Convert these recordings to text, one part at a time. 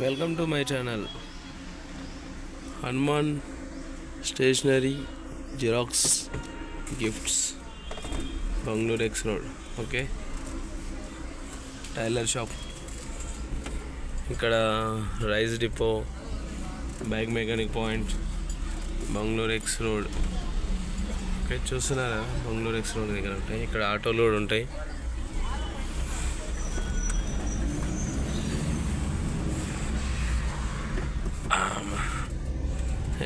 Welcome to my channel Hanuman stationery xerox gifts Bangalore X road okay tailor shop ఇక్కడ rice depot bike mechanic point Bangalore X road okay చూస్తున్నారా? Bengaluru X road దగ్గర ఉంటాయి. ఇక్కడ ఆటోలు కూడా ఉంటాయి.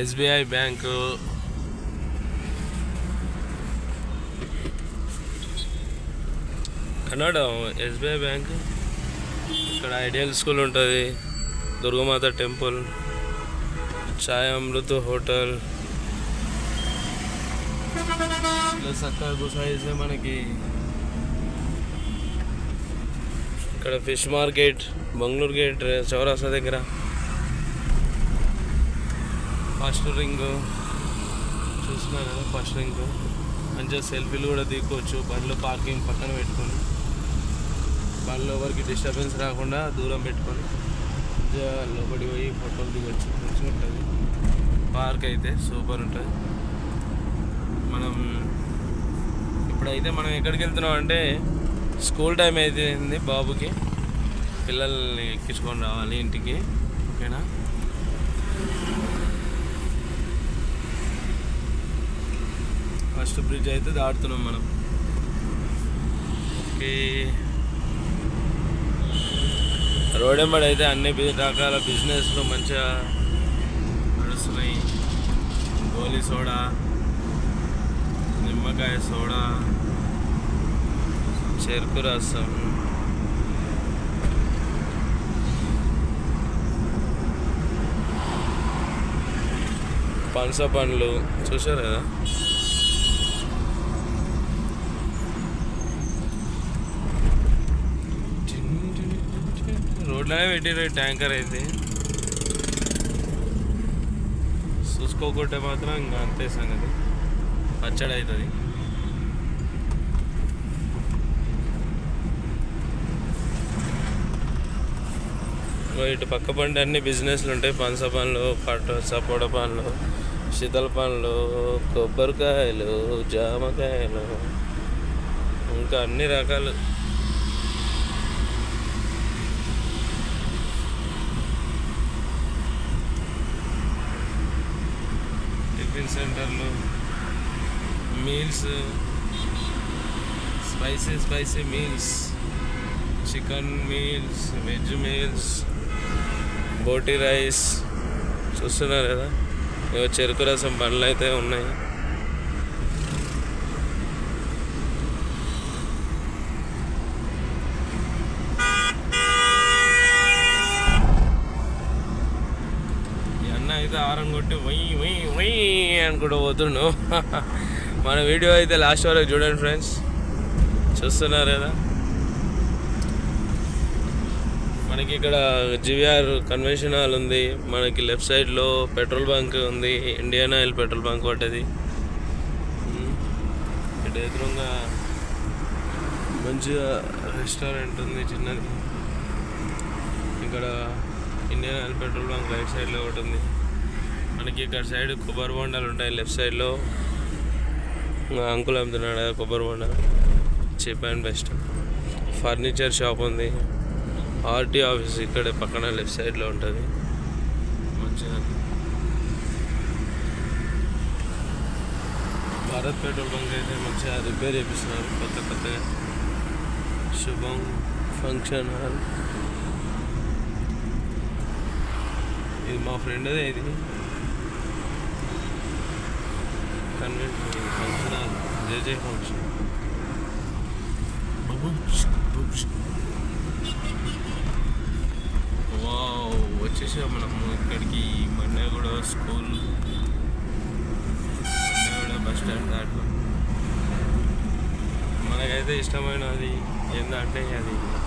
SBI bank. Kannada SBI bank. ఇక్కడ ideal school ఉంటుంది. దుర్గమాత టెంపుల్. ఛాయ్ అమృత్ హోటల్. ఇలా అక్కడ గుసాయిస్తే మనకి ఇక్కడ ఫిష్ మార్కెట్ బెంగళూరు గేట్ చౌరాసా దగ్గర. First ring. చూస్తున్నారు కదా ఫస్ట్ రింగ్. మంచిగా సెల్ఫీలు కూడా దిక్కోవచ్చు బండ్లు పార్కింగ్ పక్కన పెట్టుకొని. బండ్లో ఎవరికి డిస్టర్బెన్స్ రాకుండా దూరం పెట్టుకొని. మంచిగా లోపలికి పోయి ఫోటోలు దిగొచ్చు. మంచిగా ఉంటుంది. పార్క్ అయితే సూపర్ ఉంటుంది. మనం ఇప్పుడైతే మనం ఎక్కడికి వెళ్తున్నాం అంటే స్కూల్ టైం అయితే బాబుకి. పిల్లల్ని ఎక్కించుకొని రావాలి ఇంటికి. ఓకేనా? ఫస్ట్ బ్రిడ్జ్ అయితే దాటుతున్నాం మనం. ఓకే. రోడ్ ఎంబడి అయితే అన్ని రకాల బిజినెస్లు మంచిగా నడుస్తున్నాయి. గోలీ సోడా నిమ్మకాయ సోడా చెరుకు రసం. పనస పండ్లు. చూసారు కదా? రోడ్లోనే పెట్టిరు ట్యాంకర్ అయితే. చూసుకోకుంటే మాత్రం ఇంకా అంతే సంగతి. పచ్చడి అవుతుంది. ఇటు పక్క పంట అన్ని బిజినెస్లు ఉంటాయి. పనస పండ్లు పట్టు సపోటా పండ్లు శీతల పండ్లు కొబ్బరికాయలు జామకాయలు ఇంకా అన్ని రకాలు. సెంటర్లు meals spicy spicy meals chicken meals veg meals బోటీ రైస్. చూస్తున్నారు కదా? ఇవో చెరుకు రసం పండ్లు అయితే ఉన్నాయి. అన్న కొట్టి వై వై వై అనుకుంటూ పోతుండు. మన వీడియో అయితే లాస్ట్ వరకు చూడండి ఫ్రెండ్స్ చూస్తున్నారు కదా? మనకి ఇక్కడ జివిఆర్ కన్వెన్షన్ హాల్ ఉంది. మనకి లెఫ్ట్ సైడ్లో పెట్రోల్ బంక్ ఉంది. ఇండియన్ ఆయిల్ పెట్రోల్ బంక్ ఒకటి ఇక్కడ ఇటు ఎదురుగా మంచిగా రెస్టారెంట్ ఉంది చిన్నది. ఇక్కడ Indian oil petrol bunk right సైడ్లో ఒకటి ఉంది. మనకి ఇక్కడ సైడ్ కొబ్బరి బొండాలు ఉంటాయి లెఫ్ట్ సైడ్లో. అంకుల్ అమ్ముతున్నాడు కదా కొబ్బరి బొండాలు. Cheap and best. Furniture shop ఉంది. ఆర్టీ ఆఫీస్ ఇక్కడ పక్కన లెఫ్ట్ సైడ్లో ఉంటుంది. మంచిగా. భారత్ పెట్రోల్ బంక్ అయితే మంచిగా రిపేర్ చేపిస్తున్నారు కొత్త కొత్తగా. శుభం ఫంక్షన్ హాల్. ఇది మా ఫ్రెండ్దే ఇది. convent function hall JJ function wow వచ్చేసాం మనము ఇక్కడికి Mannaguda school Mannaguda bus stand దాంట్లో మనకైతే ఇష్టమైనది ఏంటంటే అది అది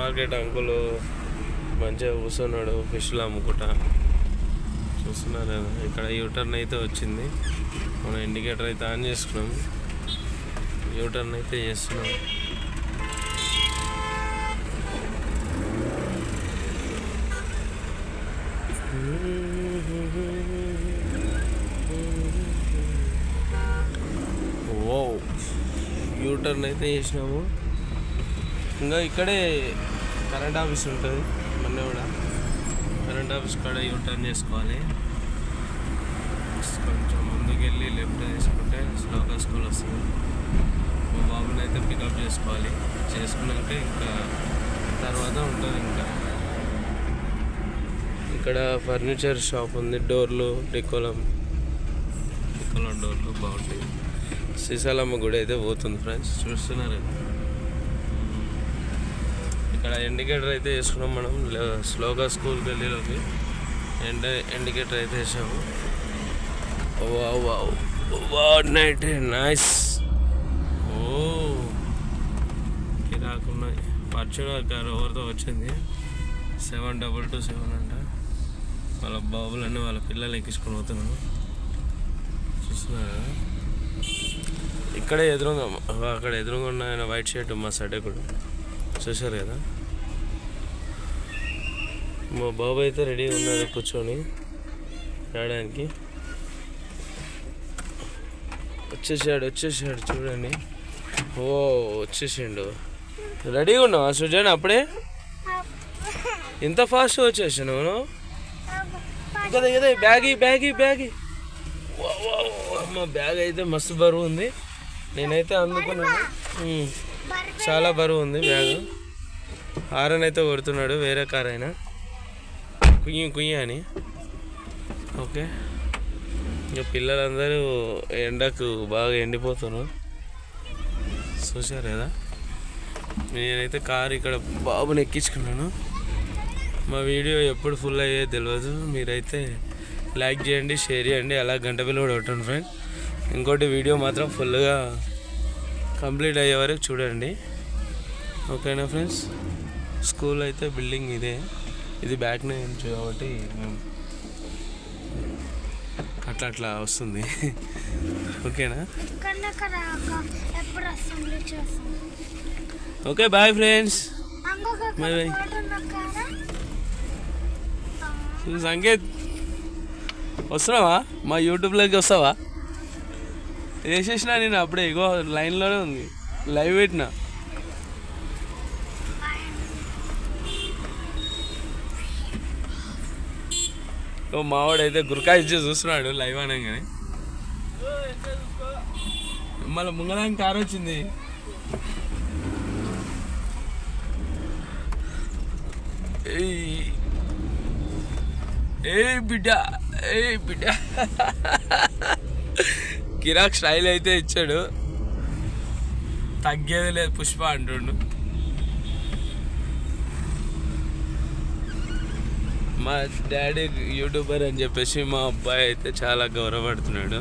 మార్కెట్ అంకుల్ మంచిగా కూర్చున్నాడు ఫిష్లు అమ్ముకుంటా. చూస్తున్నారు కదా ఇక్కడ యూటర్న్ అయితే వచ్చింది. మనం ఇండికేటర్ అయితే ఆన్ చేసుకున్నాం. యూటర్న్ అయితే చేస్తున్నాం. ఓ యూటర్న్ అయితే చేసినాము. ఇంకా ఇక్కడే కరెంట్ ఆఫీస్ ఉంటుంది మొన్న కూడా. కరెంట్ ఆఫీస్ కాడ యూ టర్న్ చేసుకోవాలి. కొంచెం ముందుకెళ్ళి లెఫ్ట్ తీసుకుంటే స్లోగా స్కూల్ వస్తుంది. మా బాబుని అయితే పికప్ చేసుకోవాలి. చేసుకున్నాక ఇంకా తర్వాత ఉంటుంది ఇంకా. ఇక్కడ ఫర్నిచర్ షాప్ ఉంది డోర్లు డెకోలం. డెకోలం డోర్లు బాగుంటాయి శ్రీశైలమ్మ గుడి అయితే పోతుంది ఫ్రెండ్స్ చూస్తున్నారు ఇక్కడ ఇండికేటర్ అయితే వేసుకున్నాం మనం. స్లోగా స్కూల్కి గల్లీలోకి ఎండ ఇండికేటర్ అయితే వేసాము. Wow wow wow night nice. ఓ కిరాకున్నాయి. ఫార్చునర్ కార్ ఎవరితో వచ్చింది. సెవెన్ డబల్ టూ సెవెన్ అంట. వాళ్ళ బాబులన్నీ వాళ్ళ పిల్లలు ఎక్కించుకొని పోతున్నాను. చూస్తున్నారా? ఇక్కడే ఎదురుగా అక్కడ ఎదురుగా ఉన్న ఆయన వైట్ షర్ట్ మా సైడ్ చూశారు కదా. మా బాబు అయితే రెడీ ఉన్నాడు కూర్చొని రావడానికి వచ్చేసాడు వచ్చేసాడు చూడండి. ఓ వచ్చేసిండు. రెడీగా ఉన్నావా సుజాన్ అప్పుడే? ఇంత ఫాస్ట్ వచ్చేసాను నువ్వు? కదా కదా బ్యాగీ బ్యాగీ బ్యాగీ. అమ్మ బ్యాగ్ అయితే మస్తు బరువు ఉంది. నేనైతే అందుకున్నాను. చాలా బరువు ఉంది బ్యాగ్. హారన్ అయితే కొడుతున్నాడు వేరే కార్ అయినా. కుయ్యి కుయ్యి అని. ఓకే. ఇంకా పిల్లలందరూ ఎండకు బాగా ఎండిపోతున్నారు. చూశారు కదా? నేనైతే కార్ ఇక్కడ బాబుని ఎక్కించుకున్నాను. మా వీడియో ఎప్పుడు ఫుల్ అయ్యే తెలియదు మీరైతే లైక్ చేయండి షేర్ చేయండి. అలా గంట పిల్ల కూడా కొట్టండి ఫ్రెండ్ ఇంకోటి వీడియో మాత్రం ఫుల్గా కంప్లీట్ అయ్యే వరకు చూడండి. ఓకేనా ఫ్రెండ్స్? స్కూల్ అయితే బిల్డింగ్ ఇదే. ఇది బ్యాక్ నుంచి కాబట్టి మేము అట్లా అట్లా వస్తుంది. ఓకేనా? Okay bye friends. Bye bye Sanket వస్తున్నావా? మా యూట్యూబ్లోకి వస్తావా? వేసేసిన నేను అప్పుడే ఇగో లైన్లోనే ఉంది. లైవ్ పెట్టిన. ఓ మావాడు అయితే గురకా ఇచ్చి చూస్తున్నాడు లైవ్ అనగానే. మళ్ళీ ముంగడానికి కారు వచ్చింది. ఏ బిడ్డ ఏ బిడ్డ. కిరాక్ స్టైల్ అయితే ఇచ్చాడు. తగ్గేది లేదు పుష్ప అంటుండు. మా డాడీ యూట్యూబర్ అని చెప్పేసి మా అబ్బాయి అయితే చాలా గౌరవపడుతున్నాడు.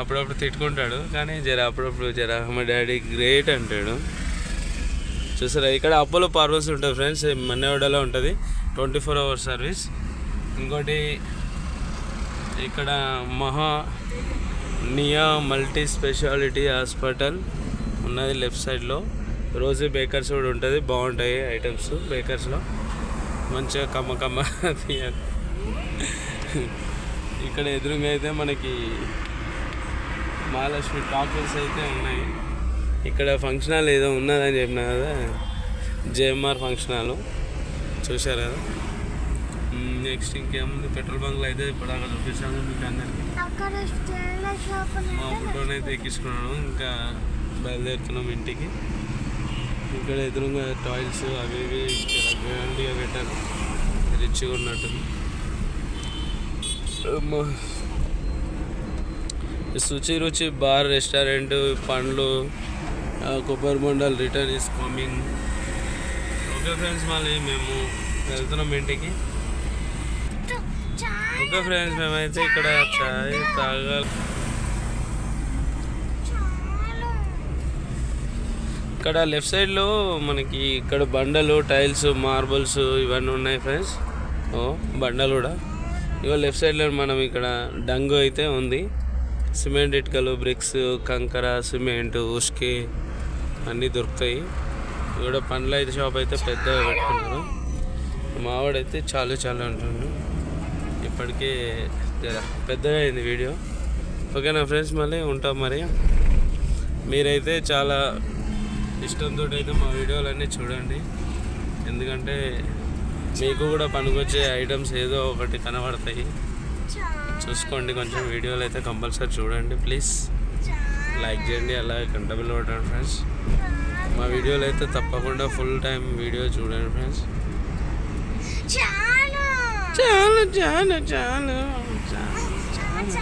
అప్పుడప్పుడు తిట్టుకుంటాడు కానీ జర అప్పుడప్పుడు జర మా డాడీ గ్రేట్ అంటాడు. చూసారా ఇక్కడ అపోలో పార్వల్స్ ఉంటుంది ఫ్రెండ్స్ మన్నెవడలో ఉంటుంది. Twenty four hours service. ఇంకోటి ఇక్కడ మహా నియా మల్టీ స్పెషాలిటీ హాస్పిటల్ ఉన్నది లెఫ్ట్ సైడ్లో. రోజు బేకర్స్ కూడా ఉంటుంది బాగుంటాయి ఐటమ్స్ బేకర్స్లో. మంచిగా కమ్మ కమ్మ తీయాలి. ఇక్కడ ఎదురుగా అయితే మనకి మహాలక్ష్మి టాకీస్ అయితే ఉన్నాయి. ఇక్కడ ఫంక్షన్ హాల్ ఏదో ఉన్నదని చెప్పిన కదా జేఎంఆర్ ఫంక్షన్ హాల్ చూశారు కదా? నెక్స్ట్ ఇంకేముంది పెట్రోల్ బంక్లో అయితే ఇప్పుడు అక్కడ చూపించాము మీకు అందరికి మా ఫోటోని అయితే ఎక్కించుకున్నాను. ఇంకా బయలుదేరుతున్నాం ఇంటికి. ఇక్కడ ఎదురుగా టాయిల్స్ అవి ఇవి చాలా గ్రాండ్గా పెట్టారు రిచ్గా ఉన్నట్టుంది అమ్మా. శుచి రుచి బార్ రెస్టారెంట్ పండ్లు కొబ్బరి బొండాలు return is coming. Okay friends మళ్ళీ మేము వెళ్తున్నాం ఇంటికి. ఓకే ఫ్రెండ్స్ మేమైతే ఇక్కడ చాయ్ తాగాలి. ఇక్కడ లెఫ్ట్ సైడ్లో మనకి ఇక్కడ బండలు టైల్స్ మార్బుల్స్ ఇవన్నీ ఉన్నాయి ఫ్రెండ్స్. ఓ బండలు కూడా. ఇగో లెఫ్ట్ సైడ్లో మనం ఇక్కడ డంగు అయితే ఉంది. సిమెంట్ ఇటుకలు బ్రిక్స్ కంకర సిమెంట్ ఉష్కి అన్నీ దొరుకుతాయి. ఇక్కడ పండ్ల అయితే షాప్ అయితే పెద్దగా పెట్టుకున్నారు. మావాడైతే చాలా చాలా అంటుండు ఇప్పటికే పెద్దగా అయింది వీడియో. ఓకేనా ఫ్రెండ్స్ మళ్ళీ ఉంటాం మరి. మీరైతే చాలా ఇష్టంతో అయితే మా వీడియోలన్నీ చూడండి. ఎందుకంటే మీకు కూడా పనికొచ్చే ఐటమ్స్ ఏదో ఒకటి కనబడతాయి. చూసుకోండి కొంచెం వీడియోలు అయితే కంపల్సరీ చూడండి ప్లీజ్. లైక్ చేయండి అలాగే కంటబుల్ బిల్ కొట్టండి ఫ్రెండ్స్. మా వీడియోలు అయితే తప్పకుండా ఫుల్ టైం వీడియో చూడండి ఫ్రెండ్స్. చాలు చాలు చాలు చాలు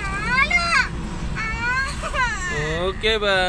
ఓకే బాయ్